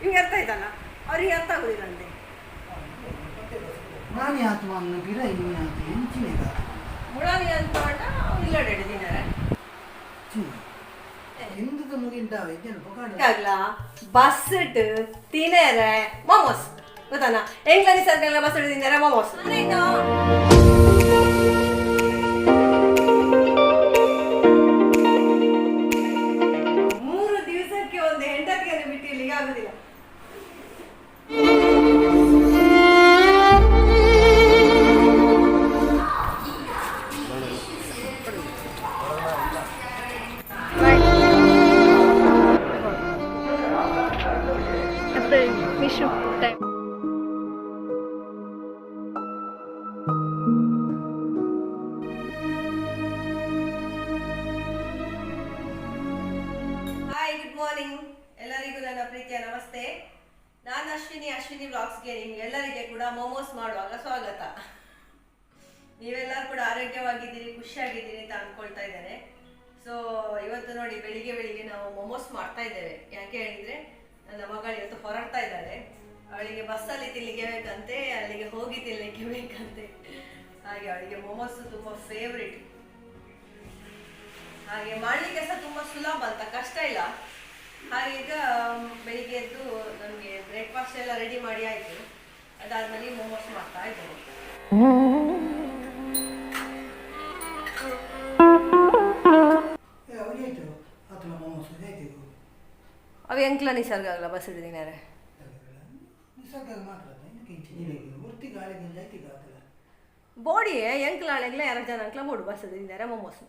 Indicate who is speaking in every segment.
Speaker 1: ನಿಮ್ಗೆ ಅರ್ಥ ಆಯ್ತಲ್ಲ ಅವ್ರಿಗೆ ಅರ್ಥ ಆಗೋದಿಲ್ಲ ಅಂತೆ
Speaker 2: ನಾನು ಆತ್ಮ ಅನ್ನೋ ಗಿಡ ಇನ್ನು ಎಂಚಿನ
Speaker 1: ಮುಳಾನಿ ಅಂತ
Speaker 2: ಇದ್ದೇನು ಪಕಾಡ
Speaker 1: ಆಗ್ಲ ಬಸ್ ಇಟ್ಟು ತಿನ್ನರೆ ಮೊಮೋಸ್ ಗೊತ್ತಾನ? ಎಂಗ್ಲನಿ ಸರ್ಕಲ್ ಬಸ್ ತಿನ್ನರೆ ಮೊಮೋಸ್ இதாகுதில்லை ನಾನು ಅಶ್ವಿನಿ ಅಶ್ವಿನಿ ಬ್ಲಾಗ್ಸ್ಗೆ ನಿಮ್ಗೆಲ್ಲರಿಗೆ ಕೂಡ ಮೊಮೋಸ್ ಮಾಡುವಾಗ ಸ್ವಾಗತ. ನೀವೆಲ್ಲರೂ ಕೂಡ ಆರೋಗ್ಯವಾಗಿದ್ದೀರಿ, ಖುಷಿಯಾಗಿದ್ದೀರಿ ಅಂತ ಅಂದ್ಕೊಳ್ತಾ ಇದ್ದಾರೆ. ಸೊ ಇವತ್ತು ನೋಡಿ ಬೆಳಿಗ್ಗೆ ಬೆಳಿಗ್ಗೆ ನಾವು ಮೊಮೋಸ್ ಮಾಡ್ತಾ ಇದ್ದೇವೆ. ಯಾಕೆ ಹೇಳಿದ್ರೆ, ನನ್ನ ಮಗಳು ಇವತ್ತು ಹೊರಡ್ತಾ ಇದ್ದಾರೆ ಅವಳಿಗೆ ಬಸ್ಸಲ್ಲಿ ತಿನ್ಲಿಕ್ಕೆ ಬೇಕಂತೆ, ಅಲ್ಲಿಗೆ ಹೋಗಿ ತಿನ್ಲಿಕ್ಕೆ ಬೇಕಂತೆ. ಹಾಗೆ ಅವಳಿಗೆ ಮೊಮೋಸ್ ತುಂಬ ಫೇವ್ರೇಟ್ ಹಾಗೆ ಮಾಡ್ಲಿಕ್ಕೆ ಸಹ ತುಂಬಾ ಸುಲಭ ಅಂತ, ಕಷ್ಟ ಇಲ್ಲ. ಹಾಗೆ ಈಗ ಬೆಳಿಗ್ಗೆ ಎದ್ದು ನಮಗೆ ಬ್ರೇಕ್ಫಾಸ್ಟ್ ಎಲ್ಲ ರೆಡಿ ಮಾಡಿ ಆಯಿತು. ಅದಾದಮೇಲೆ ಮೋಮೋಸ್ ಮಾಡ್ತಾ ಇದ್ದೇನೆ ಅವು ಎಂಕ್ಲ ನಿಸರ್ಗ ಆಗಲ್ಲ ಬಸ್ ಹಿಡಿದಿನಾರೆ
Speaker 2: ನಿಸರ್ಗ ಮಾತ್ರ ಇದಕ್ಕೆ ಇಂಚಿನ ಒರ್ತಿ ಗಾಳಿಗೆ ಜಾಯ್ತಿ ಆತಲ್ಲ
Speaker 1: ಬೋಡಿ ಎಂಕ್ಲ ಆಳೆಗ್ಲ ಎರಡು ಜನ ಅಂಕ್ಲ ಬೋಡು ಬಸ್ ಹಿಡಿದಿದ್ದಾರೆ ಮೋಮೋಸ್.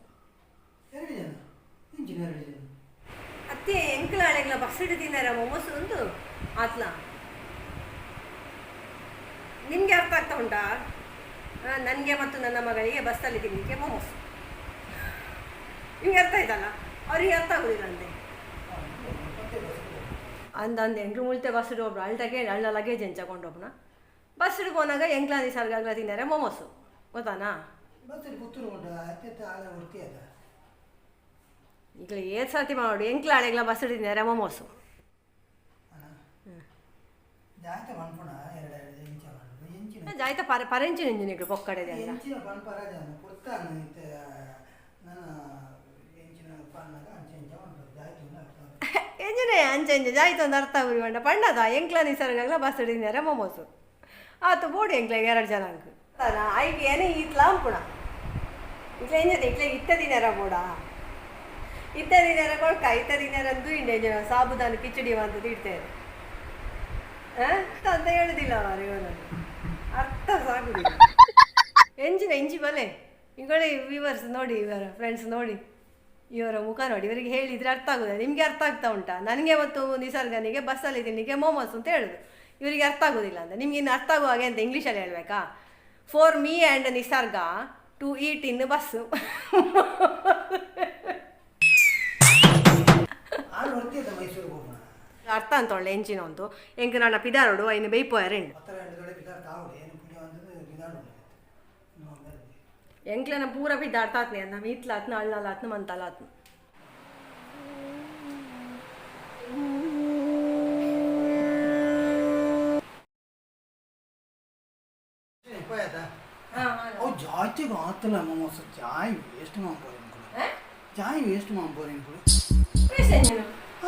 Speaker 2: ಎರಡು ಜನ? ಇಂಚಿನ ಎರಡು ಜನ?
Speaker 1: ಅತ್ತೆ ಎಂಕ್ಲ ಆಳೆಗ್ಲ ಬಸ್ ಹಿಡಿದಿದ್ದಾರೆ ಮೊಮೋಸ್ ಒಂದು ಆತ್ಲ. ನಿಮಗೆ ಅರ್ಥ ಆಗ್ತಾ ಉಂಟಾ? ನನಗೆ ಮತ್ತು ನನ್ನ ಮಗಳಿಗೆ ಬಸ್ಸಲ್ಲಿ ತಿನ್ನಲಿಕ್ಕೆ ಮೊಮೋಸ್ ನಿಮ್ಗೆ ಅರ್ಥ ಆಯ್ತಲ್ಲ? ಅವ್ರಿಗೆ ಅರ್ಥ ಆಗೋದಿಲ್ಲ ಅಂತೆ. ಅಂದಂದು ಎಂಟ್ರು ಮುಳ್ತೆ ಬಸ್ ಒಬ್ರು ಅಳ್ತಾಗೆ ಅಳ್ಳ ಲಗೇಜ್ ಹೆಂಚಕೊಂಡೊಬ್ನ ಬಸ್ ಹಿಡ್ಕೊಂಡಾಗ ಎಂಗ್ಲ ನಿಸರ್ಗಾಗ್ಲ ತಿನ್ನಾರೆ ಮೊಮೋಸು ಗೊತ್ತಾನಾ?
Speaker 2: ಬಸ್ಸಲ್ಲಿ ಪುತ್ತೂರು ಉಂಟು ಅತ್ಯಂತ ಆಳ ಒರ್ತಿ ಅದ
Speaker 1: ಈಗ ಏತ್ ಸರ್ತಿ ಮಾಡು ಎಂಕ್ಲ ಆಳೆಗ್ಲ ಬಸ್ ಹಿಡಿದಿದ್ದಾರೆ
Speaker 2: ರಮ ಮೋಸು
Speaker 1: ಜಾಯ್ತ ಪರ ಪರೆಂಚು ನಿಂಜುನಿಗಳು ಪೊಕ್ಕಡೆದೆ ಪೊಕ್ಕಡೆ
Speaker 2: ಎಂಚಿನ ಪನ್ಪರ ಜನ ಪುರ್ತಾನ ಇತ್ತ ನನ್ನ ಎಂಚಿನ ಪನ್ನಗ ಅಂಚೆ
Speaker 1: ಎಂಜನೆ ಅಂಚೆ ಜಾಯ್ತ ಒಂದು ಅರ್ಥ ಉರಿ ಬಂಡ ಪಂಡದ ಎಂಕ್ಲ ನಿಸರ್ಗಾಗ್ಲ ಬಸ್ ಹಿಡಿದ ರಮ ಮೋಸು. ಆತು ಬೋಡು ಎಂಕ್ಲೆಗ್ ಎರಡು ಜನ ಅಂಕ ಐಗೆ ಏನೇ ಈತ್ಲ ಅಂಪುಣ ಇಟ್ಲ ಎಂಜನೆ ಇಟ್ಲ ಇತ್ತ ದಿನಾರ ಬೋಡ ಇತ್ತ ದಿನಾರ ಕೊಡ್ಕ? ಇತ್ತ ದಿನಾರಂದು ಇಂಡೆ ಜನ ಸಾಬುದಾನ ಕಿಚಡಿ ಅಂತ ಇಡ್ತೇವೆ. ಅಂತ ಹೇಳುದಿಲ್ಲ ಅವರು ಇವರು ಅರ್ಥ ಸಾಗುದಿಲ್ಲ. ಎಂಜಿನ, ಎಂಜಿ ಬಲೆ. ಇವುಗಳೇ ವಿವರ್ಸ್ ನೋಡಿ, ಇವರ ಫ್ರೆಂಡ್ಸ್ ನೋಡಿ. ಇವರ ಮುಖ ನೋಡಿ. ಇವರಿಗೆ ಹೇಳಿದ್ರೆ ಅರ್ಥ ಆಗೋದಿಲ್ಲ. ನಿಮಗೆ ಅರ್ಥ ಆಗ್ತಾ ಉಂಟಾ? ನನಗೆ ಮತ್ತು ನಿಸರ್ಗನಿಗೆ, ಬಸ್ಸಲ್ಲಿ ತಿನ್ನಿಗೆ ಮೋಮೋಸ್ ಅಂತ ಹೇಳುದು. ಇವರಿಗೆ ಅರ್ಥ ಆಗೋದಿಲ್ಲ ಅಂತ. ನಿಮ್ಗೆ ಇನ್ನು ಅರ್ಥ ಆಗುವ ಹಾಗೆ ಅಂತ ಇಂಗ್ಲೀಷಲ್ಲಿ ಹೇಳ್ಬೇಕಾ? For me and Nisarga to eat in bus
Speaker 2: ಮೈಸೂರಿಗೆ ಹೋಗೋಣ
Speaker 1: ಅರ್ಥ ಅಂತ ಒಳ್ಳೆ ಎಂಚಿನ ಒಂದು. ಎಂಕ್ ನಾನು ಪಿದಾರೋಡು
Speaker 2: ಅತ್ನ ಬೇಯ್ಪೋಯರ್ ಎಂಡು
Speaker 1: ಎಂಕ್ಲನ ಪೂರ ಅದು ನಮ್ಮ ಇತ್ಲಾತ್ನ ಅಳ್ಳಲಾತ್ನ ಮಂತಲಾತ್ನ.
Speaker 2: ಜಾತಿಗೆ ಆತಲ ಮೋಸ. ಜಾಯ್ ವೇಸ್ಟ್ ಮಾಡ್ಬೋದು ಜಾಯ್ ವೇಸ್ಟ್ ಮಾಡ್ಬೋದು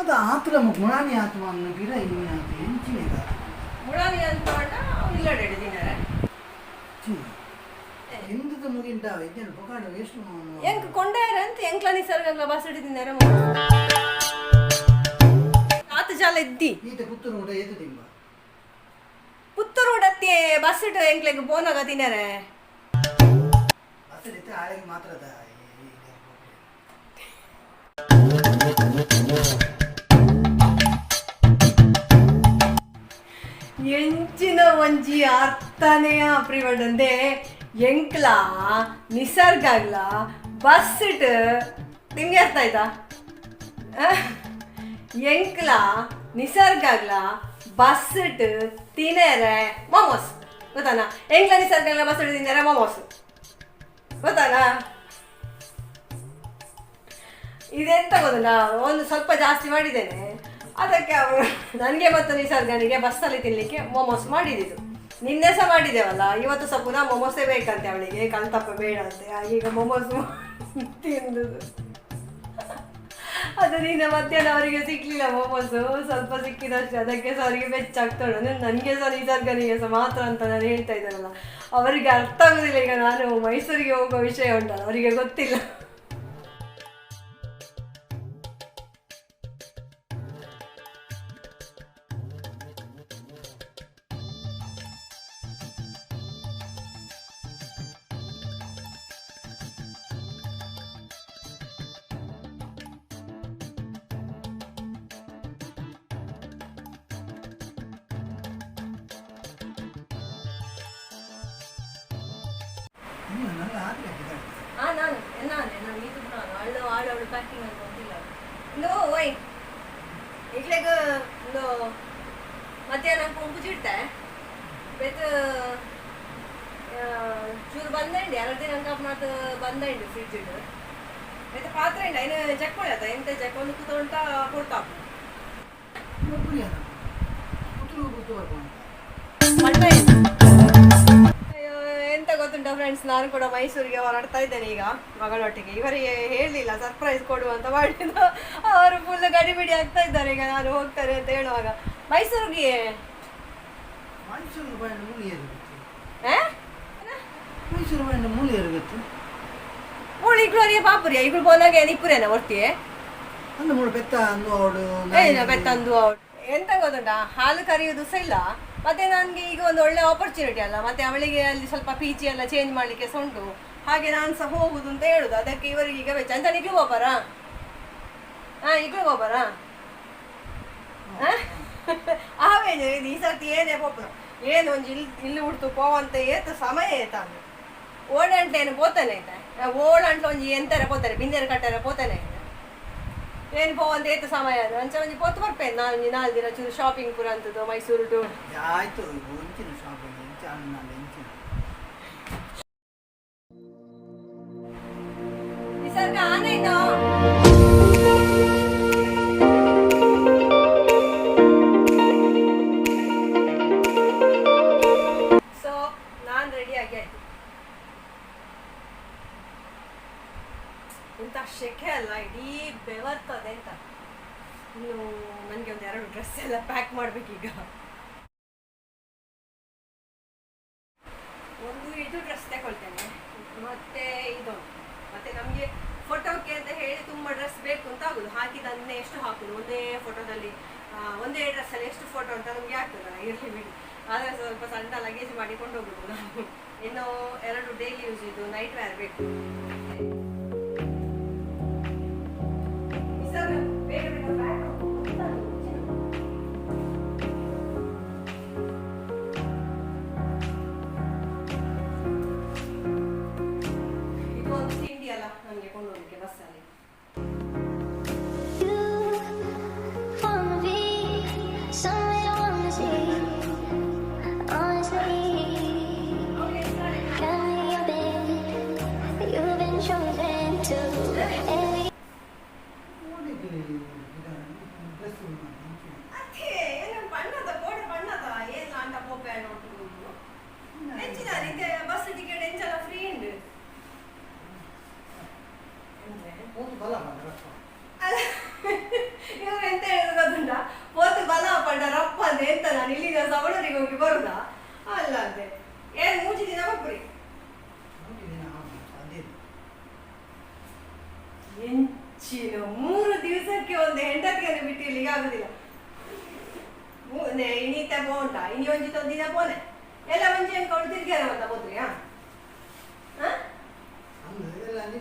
Speaker 2: ಅದು ಆತರ ಗುಣಾನಿ ಆತ್ಮ ಅನ್ನೋ ಗಿಡ ಇನ್ನು
Speaker 1: ಅದು ಹೆಂಚಿನಿದೆ ಗುಣಾನಿ ಆತ್ಮ
Speaker 2: ಎಂದದ ಮುಗಿಂಟಾವೆ ಇದನ್ನು ಪಕಾಡ ಎಷ್ಟು
Speaker 1: ಎಂಕ್ ಕೊಂಡಾರ ಅಂತ ಎಂಕ್ಲ ನಿಸರ್ಗಗಳ ಬಾಸಡಿದಿದ್ದಾರೆ ಆತ ಜಾಲ ಇದ್ದಿ
Speaker 2: ಈತ ಪುತ್ತೂರು ಊಟ ಏತು ತಿಂಬ
Speaker 1: ಪುತ್ತೂರು ಊಟಕ್ಕೆ ಬಸ್ ಎಂಕ್ಲೆಗೆ ಬೋನಾಗ ತಿನ್ನರೆ
Speaker 2: ಬಸ್ ಆಳಿಗೆ ಮಾತ್ರ
Speaker 1: ಎಂಚಿನ ಒಂಜಿ ಅರ್ಥನೆಯ ಪ್ರಿವಡಂದೆ ಎಂಕ್ಲ ನಿಸರ್ಗಾಗ್ಲ ಬಸ್ ಇಟ್ ನಿಮ್ಗೆ ಅರ್ಥ ಆಯ್ತಾ? ಎಂಕ್ಲ, ನಿಸರ್ಗ ಆಗ್ಲ ಬಸ್ ಇಟ್ ತಿನ್ನರೆ ಮೊಮೋಸ್ ಗೊತ್ತಾನ? ಎಂಕ್ಲ ನಿಸರ್ಗಾಗ್ಲ ಬಸ್ ಇಟ್ ತಿನ್ನರೆ ಮೊಮೋಸ್ ಗೊತ್ತಾನ? ಇದೆಂತ ಗೊತ್ತಲ್ಲ ಒಂದು ಸ್ವಲ್ಪ ಜಾಸ್ತಿ ಮಾಡಿದ್ದೇನೆ. ಅದಕ್ಕೆ ಅವರು ನನಗೆ ಮತ್ತು ನಿಸರ್ಗನಿಗೆ ಬಸ್ಸಲ್ಲಿ ತಿನ್ನಲಿಕ್ಕೆ ಮೊಮೋಸ್ ಮಾಡಿದ್ದು. ನಿನ್ನೆ ಸಹ ಮಾಡಿದ್ದೇವಲ್ಲ, ಇವತ್ತು ಸಹ ಪುನಃ ಮೊಮೋಸೇ ಬೇಕಂತೆ ಅವಳಿಗೆ ಕಲ್ತಪ್ಪ ಬೇಡ ಅಂತೆ. ಈಗ ಮೊಮೋಸ್ ತಿಂದು. ಅದು ನಿನ್ನೆ ಮಧ್ಯಾಹ್ನ ಅವರಿಗೆ ಸಿಕ್ಕಲಿಲ್ಲ ಮೊಮೋಸು ಸ್ವಲ್ಪ ಸಿಕ್ಕಿದಷ್ಟು. ಅದಕ್ಕೆ ಸಹ ಅವರಿಗೆ ಬೆಚ್ಚಾಗ್ತಾಳೆ ನನಗೆ ಸಹ ನಿಸರ್ಗನಿಗೆ ಸಹ ಮಾತ್ರ ಅಂತ ನಾನು ಹೇಳ್ತಾ ಇದ್ದಾನಲ್ಲ. ಅವರಿಗೆ ಅರ್ಥ ಆಗೋದಿಲ್ಲ, ಈಗ ನಾನು ಮೈಸೂರಿಗೆ ಹೋಗೋ ವಿಷಯ ಉಂಟಲ್ಲ, ಅವರಿಗೆ ಗೊತ್ತಿಲ್ಲ. ನಾನು ನಾನೇ ನಾನು ಇದು ನಾನು ಅಳ್ಳು ಆಡವಳು ಪ್ಯಾಕಿಂಗ್ ಅಂತ ಗೊತ್ತಿಲ್ಲ ಇಂದು ಓಯ್ ಇಟ್ಲೆಗ ಇಂದು ಮಧ್ಯಾಹ್ನ ಕೊಂಪು ಚಿಡ್ತೆ ಬೇತ ಚೂರು ಬಂದಂಡಿ ಎರಡು ದಿನ ಕಪ್ ಮಾತು ಬಂದಂಡಿ ಫ್ರಿಡ್ಜ್ ಇಡು ಬೇತ ಪಾತ್ರೆ ಇಂಡ ಏನು ಚೆಕ್ ಮಾಡ್ಯಾತ ಎಂತ ಚೆಕ್ ಒಂದು ಕೂತ್ಕೊಂಡ ಕೊಡ್ತಾ
Speaker 2: ಒಬ್ಬರು ಯಾರು?
Speaker 1: ಗೊತ್ತುಂಟ ಫ್ರೆಂಡ್ಸ್ ನಾನು ಕೂಡ ಮೈಸೂರಿಗೆ ಹೊರಡ್ತಾ ಇದ್ದೇನೆ ಈಗ ಮಗಳೊಟ್ಟಿಗೆ. ಇವರಿಗೆ ಹೇಳಲಿಲ್ಲ ಸರ್ಪ್ರೈಸ್ ಕೊಡು ಅಂತ ಮಾಡಿದ್ದು. ಅವರು ಫುಲ್ ಗಡಿಬಿಡಿ ಆಗ್ತಾ ಇದ್ದಾರೆ ಈಗ ನಾನು ಹೋಗ್ತಾರೆ ಅಂತ ಹೇಳುವಾಗ. ಮೈಸೂರಿಗೆ? ಈಗಲೂ ಅರಿಯ ಪಾಪುರಿಯ? ಈಗಲೂ ಬೋನಾಗೆ ನಿಪ್ಪುರೇನ
Speaker 2: ಬೆತ್ತ ಅಂದು ಅವಳು
Speaker 1: ಬೆತ್ತಂದು ಅವಳು ಎಂತ ಗೊತ್ತುಂಟ? ಹಾಲು ಕರೆಯುವುದು ಸಹ ಇಲ್ಲ? ಮತ್ತೆ ನನಗೆ ಈಗ ಒಂದು ಒಳ್ಳೆ ಆಪರ್ಚುನಿಟಿ ಅಲ್ಲ. ಮತ್ತೆ ಅವಳಿಗೆ ಅಲ್ಲಿ ಸ್ವಲ್ಪ ಪೀಚಿ ಎಲ್ಲ ಚೇಂಜ್ ಮಾಡ್ಲಿಕ್ಕೆ ಸಹ ಉಂಟು. ಹಾಗೆ ನಾನು ಸಹ ಹೋಗುದು ಅಂತ ಹೇಳುದು. ಅದಕ್ಕೆ ಇವರಿಗೆ ಈಗ ವೆಚ್ಚ ಅಂತ ಈಗಲೂ ಹೋಗ್ಬಾರ ಹಾ ಈಗಲೂ ಹೋಗ್ಬಾರ ಆವೇನು ಈ ಸರ್ತಿ ಏನೇ ಪೋಪನ ಏನು ಒಂದು ಇಲ್ಲಿ ಇಲ್ಲಿ ಉಡ್ತು ಪೋವಂತ ಏತು ಸಮಯ ಏತಾನು ಓಡಂಟ್ಲೇನು ಪೋತಾನೆ ಆಯ್ತಾ? ಓಡಂಟ್ಲು ಒಂಜಿ ಎಂತಾರೆ ಪೋತಾರೆ ಬಿಂದೆರ ಕಟ್ಟಾರೆ ಪೋತಾನೆ ಐತೆ ಏನು ಪೋವಂತ ಏತು ಸಮಯ ಅದು ಅಂಚ ಒಂಜಿ ಪೊತ್ತು ಬರ್ಪೇನೆ ನಾನು ಒಂಜಿ ನಾಲ್ಕು ದಿನ ಚೂರು ಶಾಪಿಂಗ್ ಪೂರ ಅಂತದ್ದು ಮೈಸೂರು ಟು
Speaker 2: ಆಯ್ತು ಒಂಚಿನ ಶಾಪಿಂಗ್ ಎಂಚ ಅನ್ನ ಎಂಚಿನ
Speaker 1: ನಿಸರ್ಗ ಆನೇನು ಅಲ್ಲ, ಇಡೀ ಬೆವರ್ತದೆ ಅಂತ. ಇನ್ನು ನನಗೆ ಒಂದು ಎರಡು ಡ್ರೆಸ್ ಎಲ್ಲ ಪ್ಯಾಕ್ ಮಾಡ್ಬೇಕೀಗ. ಒಂದು ಇದು ಡ್ರೆಸ್ ತಗೊಳ್ತೇನೆ, ಮತ್ತೆ ಇದೊಂದು ಮತ್ತೆ ನಮಗೆ ಫೋಟೋಕ್ಕೆ ಅಂತ ಹೇಳಿ ತುಂಬ ಡ್ರೆಸ್ ಬೇಕು ಅಂತ ಆಗುದು. ಹಾಕಿದನ್ನೇ ಎಷ್ಟು ಹಾಕುದು? ಒಂದೇ ಫೋಟೋದಲ್ಲಿ ಒಂದೇ ಡ್ರೆಸ್ಸಲ್ಲಿ ಎಷ್ಟು ಫೋಟೋ ಅಂತ ನಮಗೆ ಆಗ್ತದಲ್ಲ, ಇರಲಿ ಬಿಡಿ. ಆದರೆ ಸ್ವಲ್ಪ ಸಣ್ಣ ಲಗೇಜ್ ಮಾಡಿಕೊಂಡು ನಾನು ಇನ್ನು ಎರಡು ಡೈಲಿ ಯೂಸ್ ಇದು ನೈಟ್ ವೇರ್ ಬೇಕು. ನಿಸರ್ಗ,
Speaker 2: ಡ್ರೆಸ್
Speaker 1: ಅದೇ ಏನು ಬಣ್ಣದ ಗೋಡೆ ಬಣ್ಣದ ಏನು ಅಂಟ ಪೋಪೆ ನೋಟು ಹೆಚ್ಚಿನ ರೀತಿಯ ಬಸ್ ಟಿಕೆಟ್ ಎಂಚೆಲ್ಲ ಫ್ರೀ ಉಂಡು ಅಂದ್ರೆ
Speaker 2: ಒಂದು ಬಲ ಬಂದ
Speaker 1: ಇವ್ರು ಎಂತ ಹೇಳಿದ್ರು ಗೊತ್ತುಂಟ ಪೋತು ಬಲ ಪಂಡ ರಪ್ಪ ಅಂದೆ ಎಂತ ನಾನು ಇಲ್ಲಿಂದ ಸವಣೂರಿಗೆ ಹೋಗಿ ಬರುದಾ ಅಲ್ಲ ಅಂತೆ ಏನ್ ಮೂಜಿ ದಿನ ಬಬ್ಬರಿ
Speaker 2: ಅದೇ
Speaker 1: ಎಂಚಿನ ಮೂರು ದಿವಸಕ್ಕೆ ಒಂದು ಹೆಂಡತಿಯನ್ನು ಬಿಟ್ಟು ಇಲ್ಲಿಗೆ ಆಗುದಿಲ್ಲ ನೆ- ಇನೀತ ಇನ್ನಿ ಇನಿ ಒಂಜಿ ತೊಂದಿನ ಪೋನೆ ಎಲ್ಲ ಒಂಜಿ ಅಂಕ ತಿರ್ಗಿ ತಿರ್ಗ್ಯಾರ ಅಂತ
Speaker 2: ಅಂದ್ರೆ ಎಲ್ಲ ಅಲ್ಲಿ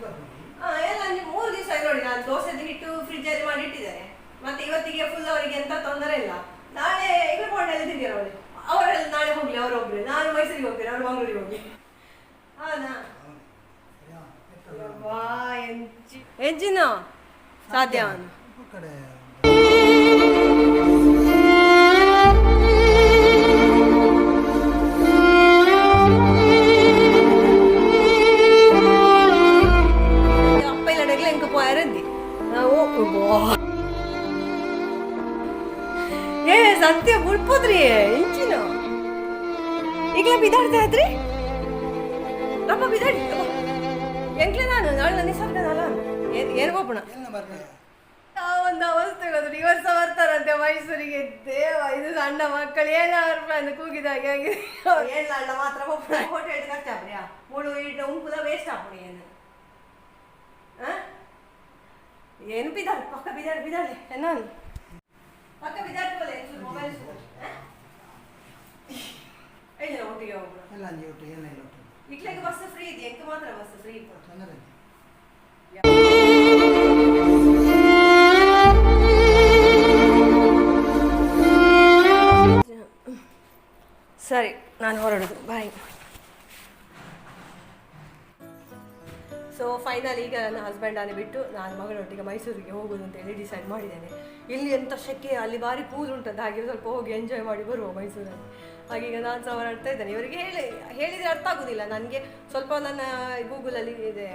Speaker 1: ಎಲ್ಲ ಮೂರು ದಿವಸ ನೋಡಿ, ನಾನು ದೋಸೆದು ಹಿಟ್ಟು ಫ್ರಿಜ್ಜಲ್ಲಿ ಮಾಡಿ ಇಟ್ಟಿದ್ದಾರೆ ಮತ್ತೆ ಇವತ್ತಿಗೆ ಫುಲ್ ಅವರಿಗೆ ಎಂತ ತೊಂದರೆ ಇಲ್ಲ. ನಾಳೆ ಈಗ ಕೊಂಡೆಲ್ಲ ತಿರ್ಗ್ಯಾರ ಅವಳು ಅವರೆಲ್ಲ ನಾಳೆ ಹೋಗ್ಲಿ, ಅವರೊಬ್ರು. ನಾನು ಮೈಸೂರಿಗೆ ಹೋಗ್ತೀನಿ, ಅವ್ರು ಮಂಗಳೂರಿಗೆ ಹೋಗಿ ಹೌದಾ? ಎಂಜಿನ ಸಾಧ್ಯ
Speaker 2: ಕಡೆ
Speaker 1: ಇದು ಸಣ್ಣ ಮಕ್ಕಳು ಏನಾರು ರೂಪಾಯಿ ಕೂಗಿದಾಗೆ ಆಗಿದೆ ಏನಿಲ್ಲ ಅಣ್ಣ ಮಾತ್ರ ಹೋಗ್ಬಿಡ ಹೋಟೆಲ್ ಖರ್ಚು ಆಗ್ಬಿಡಿಯಾ ಮೂಳು ಇಟ್ಟು ಉಂಪುದ ವೇಸ್ಟ್ ಆಗ್ಬಿಡಿ ಏನು ಆ? ಏನು ಬಿದ್ದಾಳೆ ಪಕ್ಕ ಬಿದ್ದಾಳೆ ಬಿದ್ದಾಳೆ ನಾನು ಪಕ್ಕ ಬಿದ್ದಾಳೆ ಬೋಲೆ ಮೊಬೈಲ್ ಐದು ಒಟ್ಟಿಗೆ ಹೋಗ್ಬಿಡ
Speaker 2: ಎಲ್ಲ ಅಂಜಿ ಒಟ್ಟು ಎಲ್ಲ ಇಲ್ಲ ಒಟ್ಟು
Speaker 1: ಇಟ್ಲಿಗೆ ಬಸ್ ಫ್ರೀ ಇದೆ ಎಂಕ ಮಾತ್ರ ಬಸ್ ಫ್ರೀ ಇತ್ತು
Speaker 2: ತೊಂದರೆ
Speaker 1: ಸರಿ, ನಾನು ಹೊರಡುದು. ಬಾಯ್ ಸೊ ಫೈನಲ್ ಈಗ ನನ್ನ ಹಸ್ಬೆಂಡನ್ನು ಬಿಟ್ಟು ನಾನು ಮಗಳೊಟ್ಟಿಗೆ ಮೈಸೂರಿಗೆ ಹೋಗೋದು ಅಂತ ಹೇಳಿ ಡಿಸೈಡ್ ಮಾಡಿದ್ದೇನೆ. ಇಲ್ಲಿ ಎಂಥ ಶೆಕೆ, ಅಲ್ಲಿ ಭಾರಿ ಕೂಲ್ ಉಂಟಂತ, ಹಾಗೆ ಸ್ವಲ್ಪ ಹೋಗಿ ಎಂಜಾಯ್ ಮಾಡಿ ಬರುವ ಮೈಸೂರಲ್ಲಿ. ಹಾಗೀಗ ನಾನು ಸಹ ಹೊರಡ್ತಾ ಇದ್ದೇನೆ. ಇವರಿಗೆ ಹೇಳಿ, ಹೇಳಿದರೆ ಅರ್ಥ ಆಗೋದಿಲ್ಲ. ನನಗೆ ಸ್ವಲ್ಪ ನನ್ನ ಗೂಗಲಲ್ಲಿ ಇದೆ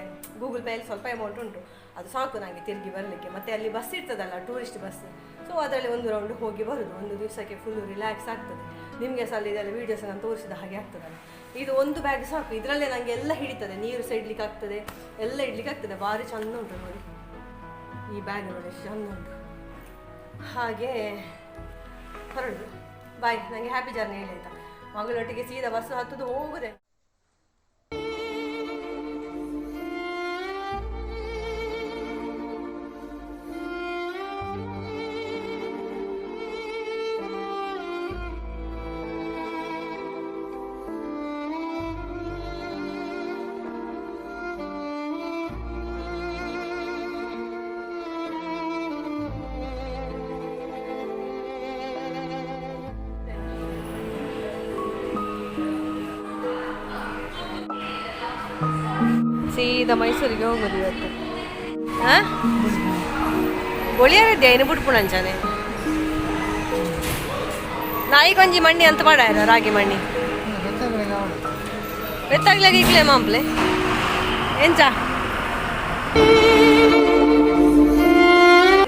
Speaker 1: ಗೂಗಲ್ ಪೇಯಲ್ಲಿ ಸ್ವಲ್ಪ ಅಮೌಂಟ್ ಉಂಟು. ಅದು ಸಾಕು ನನಗೆ ತಿರುಗಿ ಬರಲಿಕ್ಕೆ. ಮತ್ತೆ ಅಲ್ಲಿ ಬಸ್ ಇರ್ತದಲ್ಲ ಟೂರಿಸ್ಟ್ ಬಸ್ ಸೊ ಅದರಲ್ಲಿ ಒಂದು ರೌಂಡ್ ಹೋಗಿ ಬರೋದು. ಒಂದು ದಿವಸಕ್ಕೆ ಫುಲ್ ರಿಲ್ಯಾಕ್ಸ್ ಆಗ್ತದೆ. ನಿಮಗೆ ಸಹ ಅಲ್ಲಿ ಇದೆಲ್ಲ ವೀಡಿಯೋಸ್ ನಾನು ತೋರಿಸಿದ ಹಾಗೆ ಆಗ್ತದಲ್ಲ. ಇದು ಒಂದು ಬ್ಯಾಗ್ ಸಾಕು, ಇದರಲ್ಲೇ ನನಗೆ ಎಲ್ಲ ಹಿಡಿತದೆ. ನೀರು ಸಹ ಆಗ್ತದೆ, ಎಲ್ಲ ಇಡ್ಲಿಕ್ಕೆ ಆಗ್ತದೆ. ಭಾರಿ ಚಂದ ಉಂಟು ನೋಡಿ. ಈ ಬ್ಯಾಗ್ ನೋಡಿ, ಎಷ್ಟು ಚಂದ ಉಂಟು. ಹಾಗೆ, ಹೊರಡು. ಬಾಯ್ ನನಗೆ ಹ್ಯಾಪಿ ಜರ್ನಿ ಹೇಳಿ ಆಯ್ತಾ? ಮಗಳೊಟ್ಟಿಗೆ ಸೀದಾ ಬಸ್ ಹತ್ತದು ಹೋಗುದೆ. ಸೀದಾ ಮೈಸೂರಿಗೆ ಹೋಗೋದು ಇವತ್ತು. ಹಾಂ ಬೊಳಿಯಾರದ್ದೆ ಏನು ಬಿಟ್ಪುಣಂಚಾನೆ ನಾಯಿ ಗಂಜಿ ಮಣ್ಣಿ ಅಂತ ಮಾಡ ರಾಗಿ ಮಣ್ಣಿ. ಬೆತ್ತಾಗ್ಲಾಗ ಈಗಲೇ ಮಾಂಪ್ಲೆ. ಎಂಚ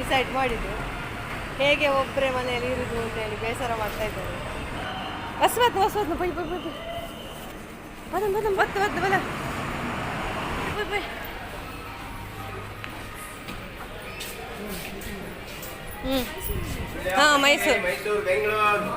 Speaker 1: ಡಿಸೈಡ್ ಮಾಡಿದ್ದು. ಹೇಗೆ ಒಬ್ಬರೇ ಮನೆಯಲ್ಲಿ ಇರುದು ಅಂತ ಹೇಳಿ ಬೇಸರ ಮಾಡ್ತಾ ಇದ್ದಾರೆ. ಬಸ್ ಬತ್ತು ಬಸ್ ಬತ್ತು ಬೈ ಬೈ ಬೈ ಬೈ. ಬದಂ ಬತ್ತು ಬತ್ತು ಬದ ಬೈ ಬೈ ಹ್ಞೂ ಹಾಂ ಮೈಸೂರು.
Speaker 3: ಮೈಸೂರು ಬೆಂಗಳೂರು.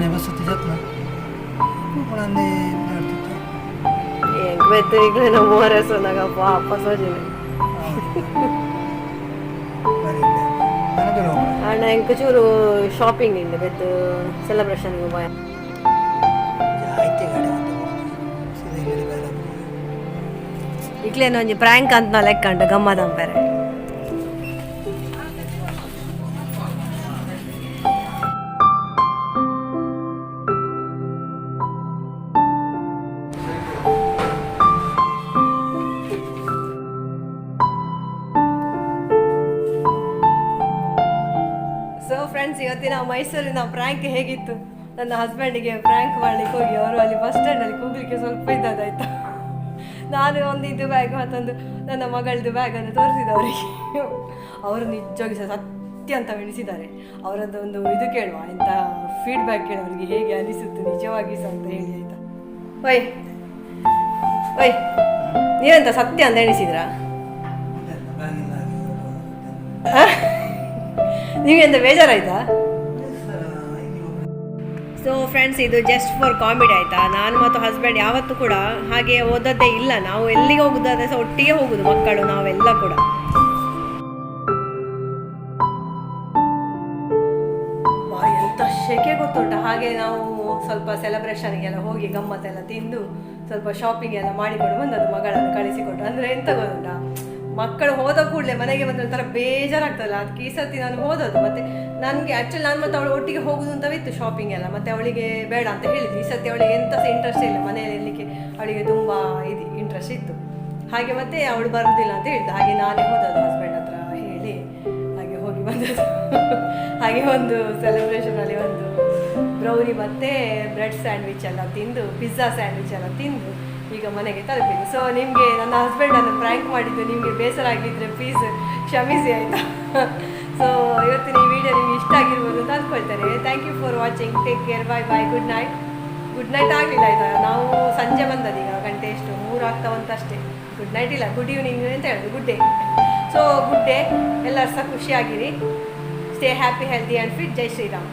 Speaker 2: ಇದೇನೆ ಬಸ್ ಹತ್ತಿ ಜತ್ನ ಕೂಪಣಂದೇ ಬಿದ್ದಾಡ್ತಿತ್ತು
Speaker 1: ಹೆಂಗ್ ಬೆತ್ತು ಈಗಲೇ ನಮ್ಮ ಮೂವರ ಹೆಸರು ಪಾಪ ಸೋಜಿನಿ
Speaker 2: ಬರೀ ನನಗೆ
Speaker 1: ಚೂರು ಶಾಪಿಂಗ್ ಇಂದ ಬೆತ್ತು ಸೆಲೆಬ್ರೇಷನ್ ಬಾಯ್
Speaker 2: ಆಯ್ತು ಗಾಡಿ ಮತ್ತೆ ಸೀದಾ ಇಲ್ಲಿ
Speaker 1: ಒಂಜಿ ಪ್ರಾಂಕ್ ಅಂತ ಲೆಕ್ಕ ಉಂಟು ಗಮ್ಮದಂಪೆರೆ ಮೈಸೂರಿನ ಪ್ರ್ಯಾಂಕ್ ಹೇಗಿತ್ತು? ನನ್ನ ಹಸ್ಬೆಂಡಿಗೆ ಫ್ರ್ಯಾಂಕ್ ಮಾಡ್ಲಿಕ್ಕೆ ಹೋಗಿ ಅವರು ಅಲ್ಲಿ ಬಸ್ ಸ್ಟ್ಯಾಂಡಲ್ಲಿ ಕೂಗ್ಲಿಕ್ಕೆ ಸ್ವಲ್ಪ ಇದ್ದಾಯ್ತು ನಾನು ಒಂದು ಇದು ಬ್ಯಾಗ್ ಮತ್ತೊಂದು ನನ್ನ ಮಗಳದ್ದು ಬ್ಯಾಗನ್ನು ತೋರಿಸಿದ ಅವರಿಗೆ. ಅವರು ನಿಜವಾಗಿ ಸಹ ಸತ್ಯ ಅಂತ ಎಣಿಸಿದ್ದಾರೆ. ಅವರದ್ದು ಒಂದು ಇದು ಕೇಳುವ ಇಂಥ ಫೀಡ್ಬ್ಯಾಕ್ ಕೇಳುವ ಅವರಿಗೆ ಹೇಗೆ ಅನಿಸುತ್ತೆ ನಿಜವಾಗಿ ಸಹ ಅಂತ ಹೇಳಿ ಆಯ್ತಾ? ಓಯ್ ನೀವೆಂತ ಸತ್ಯ ಅಂತ ಎಣಿಸಿದ್ರಾ? ನೀವೆಂತ ಬೇಜಾರಾಯ್ತಾ? ಸೊ ಫ್ರೆಂಡ್ಸ್ ಇದು ಜಸ್ಟ್ ಫಾರ್ ಕಾಮಿಡಿ ಆಯ್ತಾ? ನಾನು ಮತ್ತು ಹಸ್ಬೆಂಡ್ ಯಾವತ್ತೂ ಕೂಡ ಹಾಗೆ ಓದೋದೇ ಇಲ್ಲ. ನಾವು ಎಲ್ಲಿಗೆ ಹೋಗುದಾದ್ರೆ ಸಹ ಒಟ್ಟಿಗೆ ಹೋಗುದು ಮಕ್ಕಳು, ನಾವೆಲ್ಲ ಕೂಡ. ಶೆಕೆ ಗೊತ್ತುಂಟ? ಹಾಗೆ ನಾವು ಸ್ವಲ್ಪ ಸೆಲೆಬ್ರೇಷನ್ಗೆಲ್ಲ ಹೋಗಿ ಗಮ್ಮತ್ತೆಲ್ಲ ತಿಂದು ಸ್ವಲ್ಪ ಶಾಪಿಂಗ್ ಎಲ್ಲ ಮಾಡಿಕೊಂಡು ಬಂದದ್ದು ಮಗಳನ್ನು ಕಳಿಸಿಕೊಟ್ಟು ಅಂದರೆ ಎಂತ ಗೊತ್ತುಂಟ? ಮಕ್ಕಳು ಹೋದ ಕೂಡಲೇ ಮನೆಗೆ ಬಂದ್ರೆ ಒಂಥರ ಬೇಜಾರಾಗ್ತದಲ್ಲ? ಅದಕ್ಕೆ ಈ ಸರ್ತಿ ನಾನು ಹೋದದ್ದು. ಮತ್ತೆ ನನಗೆ ಆ್ಯಕ್ಚುಲಿ ನಾನು ಮತ್ತೆ ಅವಳು ಒಟ್ಟಿಗೆ ಹೋಗುದು ಅಂತ ಇತ್ತು ಶಾಪಿಂಗ್ ಎಲ್ಲ. ಮತ್ತೆ ಅವಳಿಗೆ ಬೇಡ ಅಂತ ಹೇಳಿದ್ವಿ. ಈ ಸತಿ ಅವಳಿಗೆ ಎಂತ ಸಹ ಇಂಟ್ರೆಸ್ಟ್ ಇಲ್ಲ. ಮನೆಯಲ್ಲಿ ಇರಲಿಕ್ಕೆ ಅವಳಿಗೆ ತುಂಬ ಇದು ಇಂಟ್ರೆಸ್ಟ್ ಇತ್ತು. ಹಾಗೆ ಮತ್ತೆ ಅವಳು ಬರುದಿಲ್ಲ ಅಂತ ಹೇಳಿದ್ದು. ಹಾಗೆ ನಾನೇ ಹೋದದ್ದು ಹಸ್ಬೆಂಡ್ ಹತ್ರ ಹೇಳಿ. ಹಾಗೆ ಹೋಗಿ ಬಂದದ್ದು. ಹಾಗೆ ಒಂದು ಸೆಲೆಬ್ರೇಷನಲ್ಲಿ ಒಂದು ಬ್ರೌನಿ ಮತ್ತು ಬ್ರೆಡ್ ಸ್ಯಾಂಡ್ವಿಚ್ ಎಲ್ಲ ತಿಂದು ಪಿಜ್ಜಾ ಸ್ಯಾಂಡ್ವಿಚ್ ಎಲ್ಲ ತಿಂದು ಈಗ ಮನೆಗೆ ತಲುಪಿದ್ದು. ಸೊ ನಿಮಗೆ ನನ್ನ ಹಸ್ಬೆಂಡನ್ನು ಪ್ರ್ಯಾಂಕ್ ಮಾಡಿದ್ದು. ನಿಮಗೆ ಬೇಸರ ಆಗಿದ್ದರೆ ಪ್ಲೀಸ್ ಕ್ಷಮಿಸಿ, ಆಯಿತಾ? ಸೊ ಇವತ್ತಿನ ಈ ವಿಡಿಯೋ ನಿಮ್ಗೆ ಇಷ್ಟ ಆಗಿರ್ಬೋದು ಅಂತ ಅಂದ್ಕೊಳ್ತೇನೆ thank you for watching take care bye bye good night good night ಆಗಲಿಲ್ಲ ಇದು. ನಾವು ಸಂಜೆ ಬಂದದ್ದು ಈಗ ಗಂಟೆ ಎಷ್ಟು ಮೂರು ಆಗ್ತಾ ಅಷ್ಟೇ ಗುಡ್ ನೈಟ್ ಇಲ್ಲ. ಗುಡ್ ಈವ್ನಿಂಗ್ ಅಂತ ಹೇಳೋದು. Good day so good day ಎಲ್ಲರೂ ಸಹ ಖುಷಿಯಾಗಿರಿ. Stay happy healthy and fit Jai Shriram